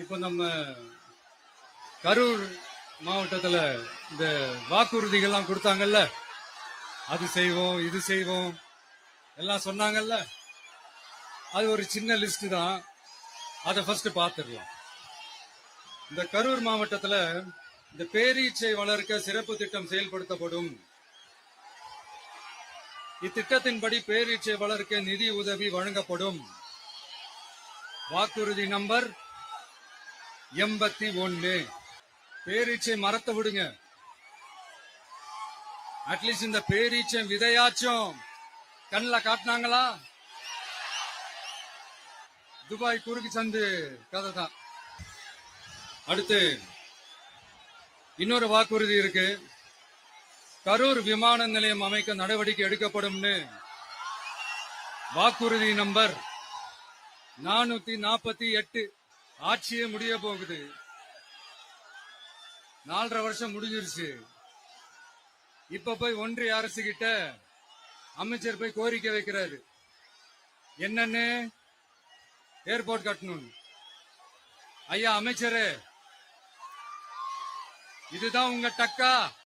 இப்போ நம்ம கரூர் மாவட்டத்தில் இந்த வாக்குறுதிகள்லாம் கொடுத்தாங்கல்ல? அது செய்வோம் இது செய்வோம் எல்லாம் சொன்னாங்கல்ல? அது ஒரு சின்ன லிஸ்ட் தான். அதை ஃபர்ஸ்ட் பார்த்துடலாம் இந்த கரூர் மாவட்டத்தில் இந்த பேரீச்சை வளர்க்க சிறப்பு திட்டம் செயல்படுத்தப்படும். இத்திட்டத்தின்படி பேரீச்சை வளர்க்க நிதி உதவி வழங்கப்படும். வாக்குறுதி நம்பர் எண்பத்தி ஒன்னு. பேரீச்சை மரத்தை விடுங்க. அட்லீஸ்ட் இந்த பேரீச்சை விதையாச்சும். கண்ணில் காட்டினாங்களா? துபாய் குறுக்கு சந்து கதை தான். அடுத்து இன்னொரு வாக்குறுதி இருக்கு. கரூர் விமான நிலையம் அமைக்க நடவடிக்கை எடுக்கப்படும்னு. வாக்குறுதி நம்பர் நானூத்தி நாற்பத்தி எட்டு. ஆட்சியே முடிய போகுது. நாலரை வருஷம் முடிஞ்சிருச்சு. இப்ப போய் ஒன்றிய அரசு கிட்ட அமைச்சர் போய் கோரிக்கை வைக்கிறாரு. என்னன்னு? ஏர்போர்ட் கட்டணும் ஐயா அமைச்சரே இதுதான் உங்க டக்கா?